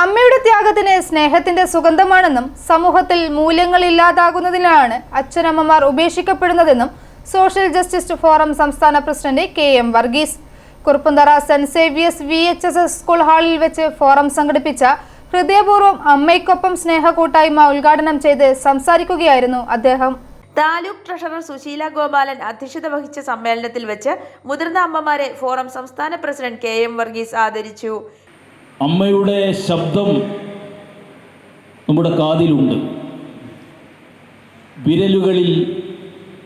അമ്മയുടെ ത്യാഗത്തിന് സ്നേഹത്തിന്റെ സുഗന്ധമാണെന്നും സമൂഹത്തിൽ മൂല്യങ്ങൾ ഇല്ലാതാകുന്നതിനാണ് അച്ഛനമ്മമാർ ഉപേക്ഷിക്കപ്പെടുന്നതെന്നും സോഷ്യൽ ജസ്റ്റിസ് ഫോറം സംസ്ഥാന president K M Varghese. Kuruppanthara saint സേവിയസ് V H S S school ഹാളിൽ വെച്ച് ഫോറം സംഘടിപ്പിച്ച ഹൃദയപൂർവം അമ്മയ്ക്കൊപ്പം സ്നേഹ കൂട്ടായ്മ ഉദ്ഘാടനം ചെയ്ത് സംസാരിക്കുകയായിരുന്നു അദ്ദേഹം. താലൂക്ക് ട്രഷറർ സുശീല ഗോപാലൻ അധ്യക്ഷത വഹിച്ച സമ്മേളനത്തിൽ വെച്ച് മുതിർന്ന അമ്മമാരെ ഫോറം സംസ്ഥാന പ്രസിഡന്റ് കെ എം വർഗീസ് ആദരിച്ചു. അമ്മയുടെ ശബ്ദം നമ്മുടെ കാതിലുണ്ട്. വിരലുകളിൽ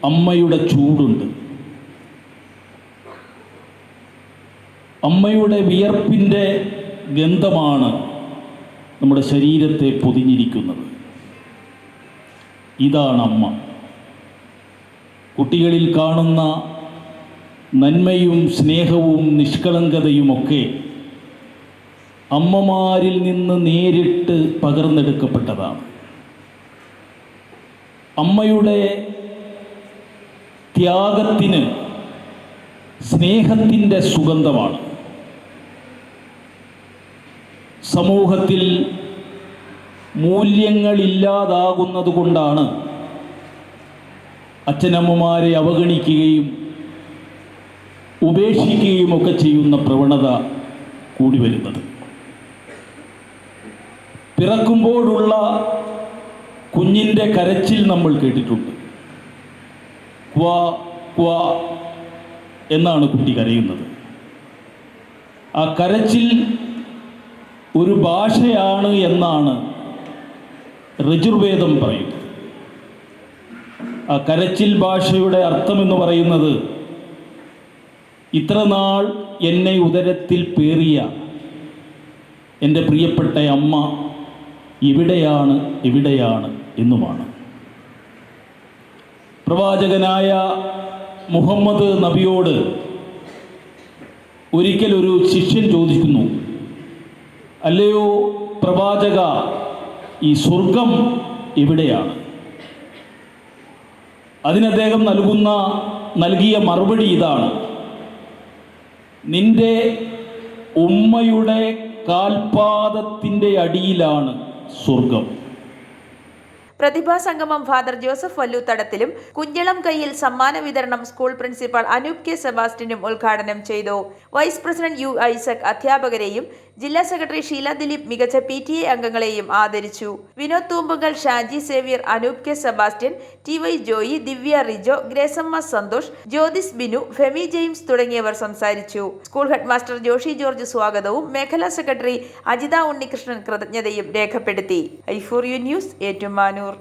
അമ്മയുടെ ചൂടുണ്ട്. അമ്മയുടെ വിയർപ്പിന്റെ ഗന്ധമാണ് നമ്മുടെ ശരീരത്തെ പൊതിഞ്ഞിരിക്കുന്നത്. ഇതാണ് അമ്മ. കുട്ടികളിൽ കാണുന്ന നന്മയും സ്നേഹവും നിഷ്കളങ്കതയുമൊക്കെ അമ്മമാരിൽ നിന്ന് നേരിട്ട് പകർന്നെടുക്കപ്പെട്ടതാണ്. അമ്മയുടെ ത്യാഗത്തിന് സ്നേഹത്തിന്റെ സുഗന്ധമാണ്. സമൂഹത്തിൽ മൂല്യങ്ങളില്ലാതാകുന്നത് കൊണ്ടാണ് അച്ഛനമ്മമാരെ അവഗണിക്കുകയും ഉപേക്ഷിക്കുകയും ഒക്കെ ചെയ്യുന്ന പ്രവണത കൂടി വരുന്നത്. പിറക്കുമ്പോഴുള്ള കുഞ്ഞിന്റെ കരച്ചിൽ നമ്മൾ കേട്ടിട്ടുണ്ട്. ക്വാ ക്വാ എന്നാണ് കുട്ടി കരയുന്നത്. ആ കരച്ചിൽ ഒരു ഭാഷയാണ് എന്നാണ് ഋജുർവേദം പറയുന്നത്. ആ കരച്ചിൽ ഭാഷയുടെ അർത്ഥമെന്ന് പറയുന്നത് ഇത്ര നാൾ എന്നെ ഉദരത്തിൽ പേറിയ എന്റെ പ്രിയപ്പെട്ട അമ്മ ഇവിടെയാണ് ഇവിടെയാണ് എന്നുമാണ്. പ്രവാചകനായ മുഹമ്മദ് നബിയോട് ഒരിക്കൽ ഒരു ശിഷ്യൻ ചോദിക്കുന്നു അല്ലയോ പ്രവാചക ഈ സ്വർഗം എവിടെയാണ്? അതിനദ്ദേഹം നൽകുന്ന നൽകിയ മറുപടി ഇതാണ് നിന്റെ ഉമ്മയുടെ കാൽപാദത്തിന്റെ അടിയിലാണ്. സ്വർഗം. പ്രതിഭാ സംഗമം ഫാദർ ജോസഫ് വല്ലൂത്തടത്തിലും കുഞ്ഞളം കയ്യിൽ സമ്മാന വിതരണം സ്കൂൾ പ്രിൻസിപ്പൽ അനൂപ് കെ സെബാസ്റ്റിനും ഉദ്ഘാടനം ചെയ്തു. വൈസ് പ്രസിഡന്റ് യു ഐസക് അധ്യാപകരെയും ജില്ലാ സെക്രട്ടറി ഷീല ദിലീപ് മികച്ച പി ടി എ അംഗങ്ങളെയും ആദരിച്ചു. Vinod Thoombunkal Shaji Xavier Anoop K Sebastian T Y Joy Divya Rijo Gracemma Santhosh Jyothis Binu Femi James തുടങ്ങിയവർ സംസാരിച്ചു. സ്കൂൾ ഹെഡ്മാസ്റ്റർ ജോഷി ജോർജ് സ്വാഗതവും മേഖലാ സെക്രട്ടറി അജിത ഉണ്ണികൃഷ്ണൻ കൃതജ്ഞതയും രേഖപ്പെടുത്തി. I four U news Ettumanoor.